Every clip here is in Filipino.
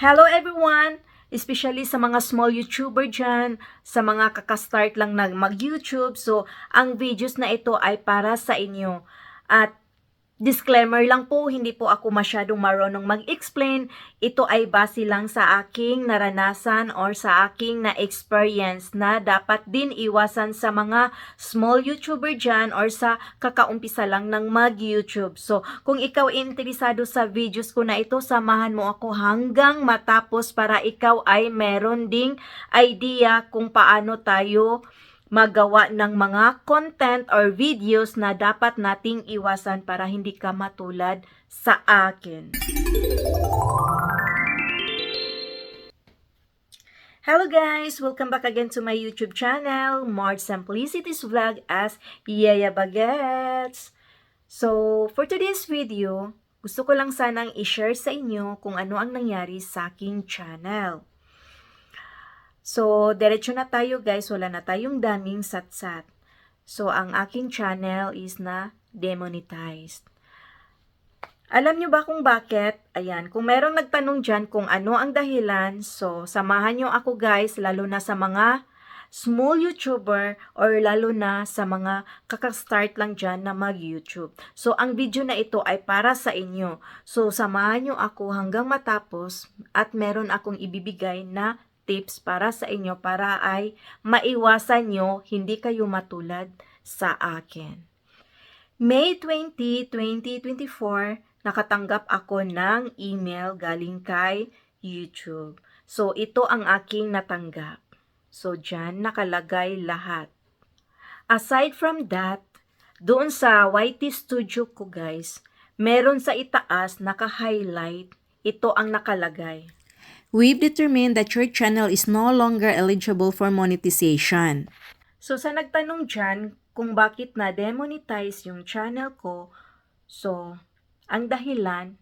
Hello everyone! Especially sa mga small YouTuber dyan, sa mga kakastart lang na mag-YouTube. So, ang videos na ito ay para sa inyo. At disclaimer lang po, hindi po ako masyadong marunong mag-explain. Ito ay base lang sa aking naranasan or sa aking na-experience na dapat din iwasan sa mga small YouTuber dyan or sa kakaumpisa lang ng mag-YouTube. So, kung ikaw interesado sa videos ko na ito, samahan mo ako hanggang matapos para ikaw ay meron ding idea kung paano tayo magawa ng mga content or videos na dapat nating iwasan para hindi ka matulad sa akin. Hello guys! Welcome back again to my YouTube channel, Mart Simplicities Vlog as Yaya Bagets. So, for today's video, gusto ko lang sanang i-share sa inyo kung ano ang nangyari sa aking channel. So, diretso na tayo guys, wala na tayong daming satsat. So, ang aking channel is na demonetized. Alam nyo ba kung bakit? Ayan, kung merong nagtanong dyan kung ano ang dahilan, so samahan nyo ako guys, lalo na sa mga small YouTuber or lalo na sa mga kakastart lang dyan na mag-YouTube. So, ang video na ito ay para sa inyo. So, samahan nyo ako hanggang matapos at meron akong ibibigay na tips para sa inyo para ay maiwasan nyo hindi kayo matulad sa akin. May 20, 2024, nakatanggap ako ng email galing kay YouTube. So, ito ang aking natanggap. So, dyan nakalagay lahat. Aside from that, doon sa YT Studio ko guys, meron sa itaas naka-highlight, ito ang nakalagay. We've determined that your channel is no longer eligible for monetization. So, sa nagtanong dyan kung bakit na demonetize yung channel ko, so, ang dahilan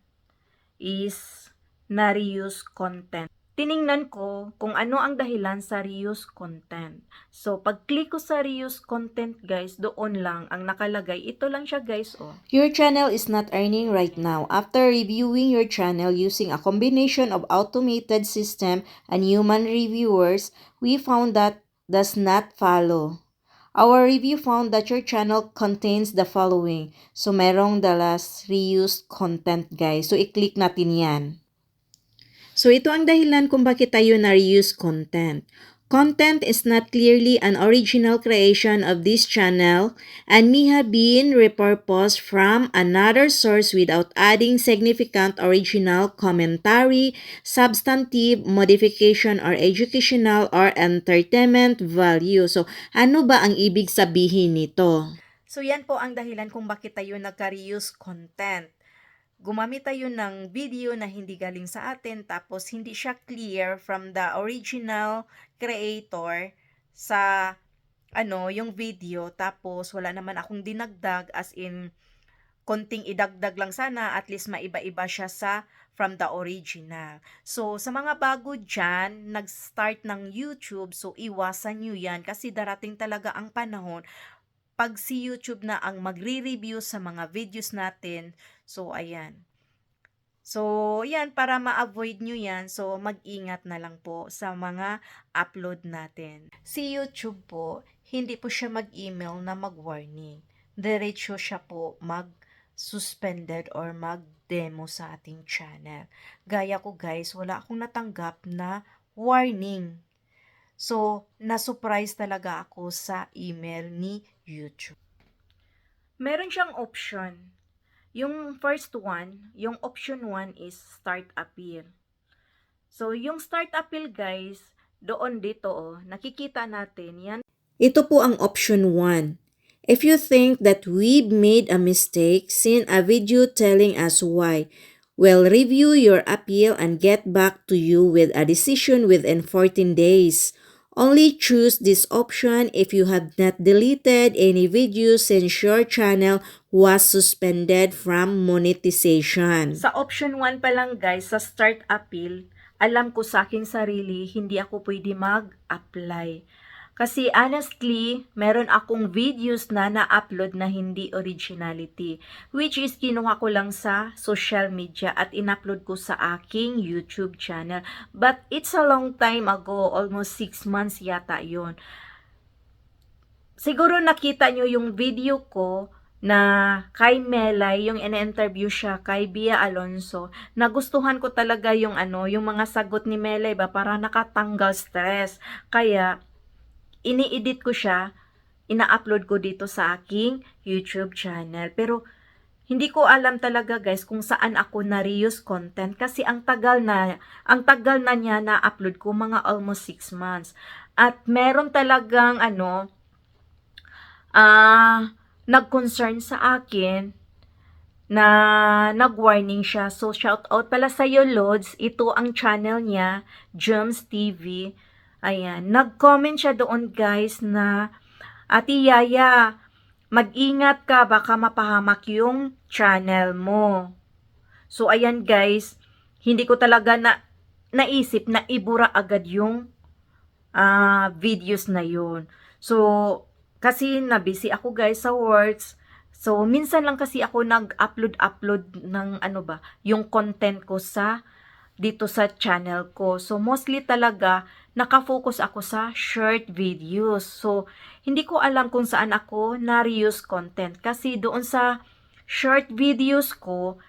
is na reuse content. Tiningnan ko kung ano ang dahilan sa reuse content. So, pag-click ko sa reuse content, guys, doon lang ang nakalagay. Ito lang siya, guys, oh. Your channel is not earning right now. After reviewing your channel using a combination of automated system and human reviewers, we found that does not follow. Our review found that your channel contains the following. So, merong the last reused content, guys. So, i-click natin yan. So, ito ang dahilan kung bakit tayo na-reuse content. Content is not clearly an original creation of this channel and may have been repurposed from another source without adding significant original commentary, substantive modification or educational or entertainment value. So, ano ba ang ibig sabihin nito? So, yan po ang dahilan kung bakit tayo nagka-reuse content. Gumamit tayo ng video na hindi galing sa atin tapos hindi siya clear from the original creator sa ano, yung video tapos wala naman akong dinagdag as in konting idagdag lang sana at least maiba-iba siya sa from the original. So, sa mga bago dyan, nag-start ng YouTube, so iwasan nyo yan kasi darating talaga ang panahon pag si YouTube na ang magre-review sa mga videos natin, so ayan. So, yan, para ma-avoid nyo yan, so mag-ingat na lang po sa mga upload natin. Si YouTube po, hindi po siya mag-email na mag-warning. Diretso siya po mag-suspended or mag-demo sa ating channel. Gaya ko guys, wala akong natanggap na warning. So, na-surprise talaga ako sa email ni YouTube. Meron siyang option. Yung first one, yung option 1 is start appeal. So, yung start appeal guys, doon dito oh, nakikita natin yan. Ito po ang option 1. If you think that we've made a mistake, send a video telling us why. We'll review your appeal and get back to you with a decision within 14 days. Only choose this option if you have not deleted any videos since your channel was suspended from monetization. Sa option 1 pa lang guys, sa start appeal, alam ko sa aking sarili, hindi ako pwede mag-apply. Kasi honestly, meron akong videos na na-upload na hindi originality. Which is kinuha ko lang sa social media at in-upload ko sa aking YouTube channel. But it's a long time ago, almost 6 months yata yon. Siguro nakita nyo yung video ko na kay Melay, yung in-interview siya kay Bia Alonso, nagustuhan ko talaga yung ano, yung mga sagot ni Melay ba para nakatanggal stress. Kaya ini-edit ko siya, ina-upload ko dito sa aking YouTube channel. Pero hindi ko alam talaga guys kung saan ako na-reuse content kasi ang tagal na ang tagal na niya na upload ko mga almost 6 months. At meron talagang ano ah nag-concern sa akin na nag-warning siya. So, shout out pala sa iyo, Lods. Ito ang channel niya, Gems TV. Ayan. Nag-comment siya doon, guys, na Ate Yaya, mag-ingat ka, baka mapahamak yung channel mo. So, ayan, guys. Hindi ko talaga na naisip na ibura agad yung ah videos na yun. So, kasi na-busy ako guys sa works. So, minsan lang kasi ako nag-upload-upload ng ano ba, yung content ko sa dito sa channel ko. So, mostly talaga nakafocus ako sa short videos. So, hindi ko alam kung saan ako na-reuse content. Kasi doon sa short videos ko,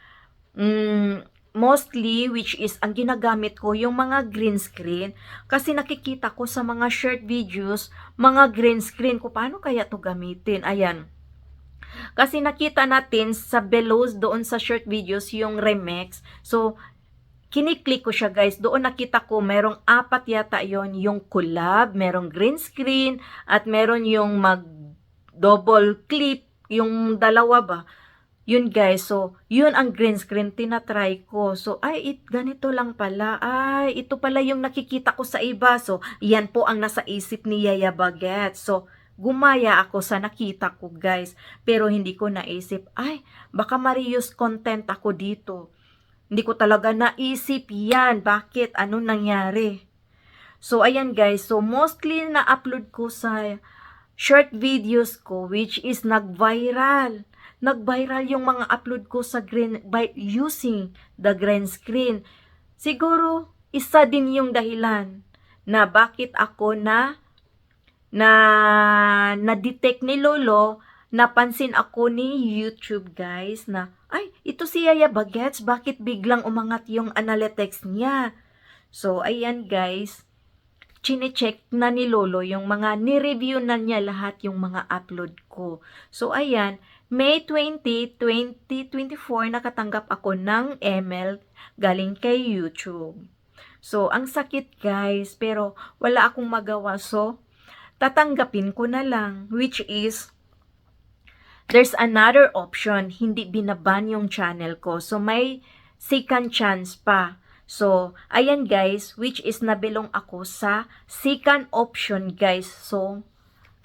mm, mostly which is ang ginagamit ko yung mga green screen kasi nakikita ko sa mga short videos mga green screen ko paano kaya to gamitin ayan kasi nakita natin sa below doon sa short videos yung remix so kiniklik ko siya guys doon nakita ko merong apat yata yon yung collab merong green screen at meron yung mag double clip yung dalawa ba yun guys, so yun ang green screen tinatry ko. So ay it ganito lang pala. Ay ito pala yung nakikita ko sa iba. So yan po ang nasa isip ni Yaya Baguette. So gumaya ako sa nakita ko guys. Pero hindi ko naisip, ay baka ma-reuse content ako dito. Hindi ko talaga naisip yan. Bakit? Ano nangyari? So ayan guys, so mostly na-upload ko sa short videos ko which is nag-viral nag-viral yung mga upload ko sa green by using the green screen. Siguro isa din yung dahilan na bakit ako na na na-detect ni Lolo, napansin ako ni YouTube guys na ay, ito si Yaya Bagets, bakit biglang umangat yung analytics niya? So, ayan guys, chinecheck na ni Lolo yung mga ni-review na niya lahat yung mga upload ko. So, ayan, May 20, 2024, nakatanggap ako ng email galing kay YouTube. So, ang sakit guys, pero wala akong magawa. So, tatanggapin ko na lang, which is, there's another option, hindi binaban yung channel ko. So, may second chance pa. So, ayan guys, which is nabilong ako sa second option guys. So,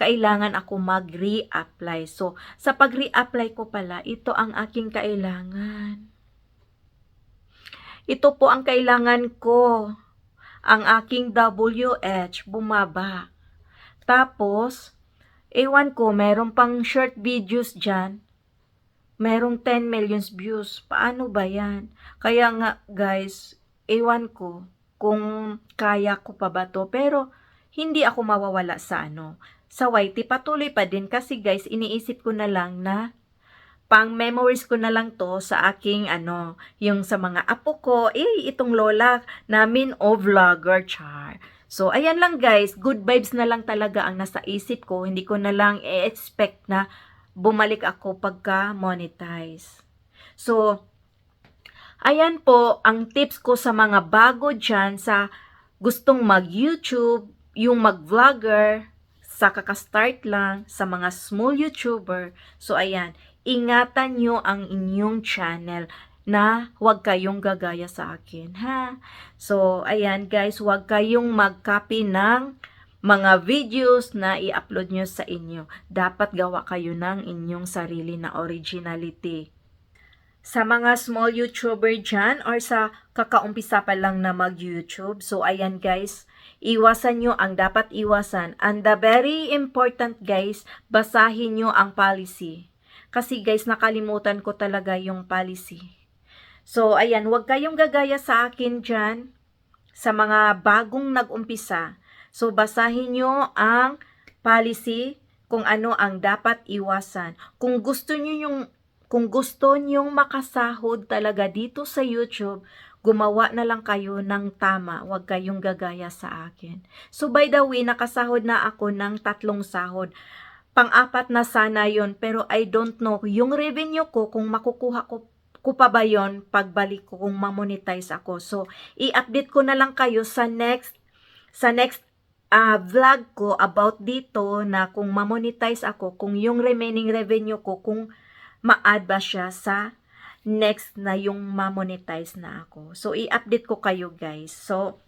kailangan ako mag-reapply. So, sa pag-reapply ko pala, ito ang aking kailangan. Ito po ang kailangan ko. Ang aking WH bumaba. Tapos, ewan ko, meron pang short videos dyan. Merong 10 million views. Paano ba yan? Kaya nga, guys, ewan ko kung kaya ko pa ba to. Pero, hindi ako mawawala sa ano, sa YT patuloy pa din kasi guys, iniisip ko na lang na pang memories ko na lang to sa aking ano, yung sa mga apo ko, eh, itong lola namin o vlogger char. So, ayan lang guys, good vibes na lang talaga ang nasa isip ko. Hindi ko na lang i-expect na bumalik ako pagka monetize. So, ayan po ang tips ko sa mga bago dyan sa gustong mag-YouTube, yung mag-vlogger, sa kakastart lang, sa mga small YouTuber. So, ayan, ingatan nyo ang inyong channel na huwag kayong gagaya sa akin, ha? So, ayan guys, huwag kayong mag-copy ng mga videos na i-upload nyo sa inyo. Dapat gawa kayo ng inyong sarili na originality. sa mga small YouTuber dyan or sa kakaumpisa pa lang na mag-YouTube. So, ayan guys, iwasan nyo ang dapat iwasan. And the very important guys, basahin nyo ang policy. Kasi guys, nakalimutan ko talaga yung policy. So, ayan, huwag kayong gagaya sa akin dyan sa mga bagong nag-umpisa. So, basahin nyo ang policy kung ano ang dapat iwasan. Kung gusto nyo yung kung gusto nyong makasahod talaga dito sa YouTube, gumawa na lang kayo ng tama. Huwag kayong gagaya sa akin. So by the way, nakasahod na ako ng tatlong sahod. Pang-apat na sana yon pero I don't know yung revenue ko kung makukuha ko ko pa ba yon pagbalik ko kung mamonetize ako. So, i-update ko na lang kayo sa next sa next ah, vlog ko about dito na kung mamonetize ako, kung yung remaining revenue ko, kung ma-add ba siya sa next na yung ma-monetize na ako. So, i-update ko kayo guys. So,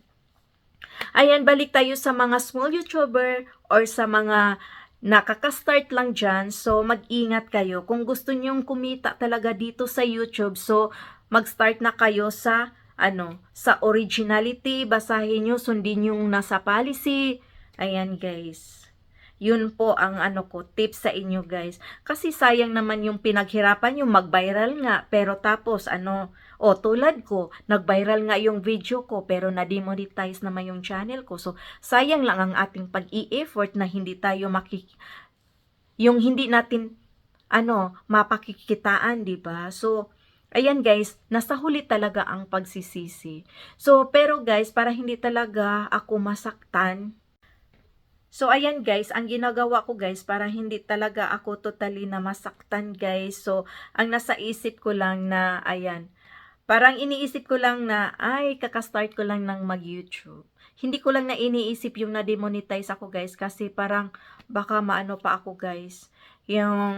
ayan, balik tayo sa mga small YouTuber or sa mga nakaka-start lang dyan. So, mag-ingat kayo. Kung gusto nyong kumita talaga dito sa YouTube, so, mag-start na kayo sa ano, sa originality, basahin nyo, sundin yung nasa policy. Ayan guys. Yun po ang ano ko, tips sa inyo guys. Kasi sayang naman yung pinaghirapan yung mag-viral nga. Pero tapos ano, o tulad ko, nag-viral nga yung video ko pero na-demonetize naman yung channel ko. So sayang lang ang ating pag-i-effort na hindi tayo makik... Yung hindi natin ano, mapakikitaan, di ba? So, ayan guys, nasa huli talaga ang pagsisisi. So, pero guys, para hindi talaga ako masaktan, So, ayan guys, ang ginagawa ko guys, para hindi talaga ako totally na masaktan guys. So, ang nasa isip ko lang na, ayan, parang iniisip ko lang na, ay, kakastart ko lang ng mag-YouTube. Hindi ko lang na iniisip yung na-demonetize ako guys, kasi parang baka maano pa ako guys. Yung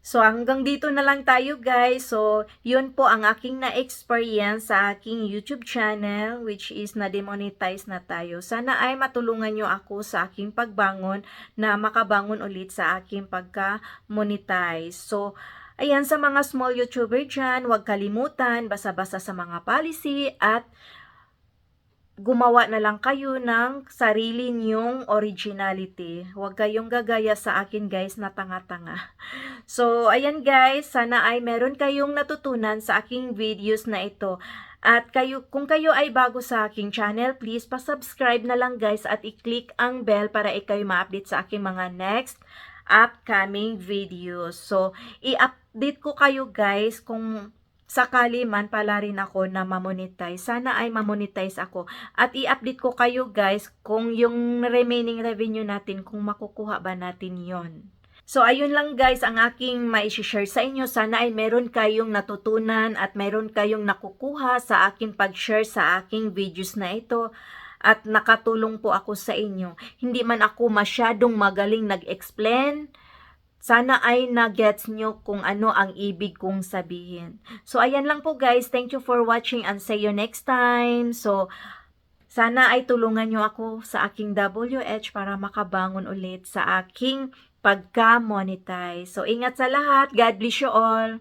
So, hanggang dito na lang tayo guys. So, yun po ang aking na-experience sa aking YouTube channel which is na-demonetize na tayo. Sana ay matulungan nyo ako sa aking pagbangon na makabangon ulit sa aking pagka-monetize. So, ayan sa mga small YouTuber dyan, huwag kalimutan, basa-basa sa mga policy at gumawa na lang kayo ng sarili niyong originality. Huwag kayong gagaya sa akin guys na tanga-tanga. So, ayan guys, sana ay meron kayong natutunan sa aking videos na ito. At kayo, kung kayo ay bago sa aking channel, please pa-subscribe na lang guys at i-click ang bell para ikaw ma-update sa aking mga next upcoming videos. So, i-update ko kayo guys kung sakali man pala rin ako na mamonetize. Sana ay mamonetize ako. At i-update ko kayo guys kung yung remaining revenue natin, kung makukuha ba natin yon. So, ayun lang guys ang aking mai-share sa inyo. Sana ay meron kayong natutunan at meron kayong nakukuha sa aking pag-share sa aking videos na ito. At nakatulong po ako sa inyo. Hindi man ako masyadong magaling nag-explain. Sana ay na-gets nyo kung ano ang ibig kong sabihin. So, ayan lang po guys. Thank you for watching and see you next time. So, sana ay tulungan nyo ako sa aking WH para makabangon ulit sa aking pagka-monetize. So, ingat sa lahat. God bless you all.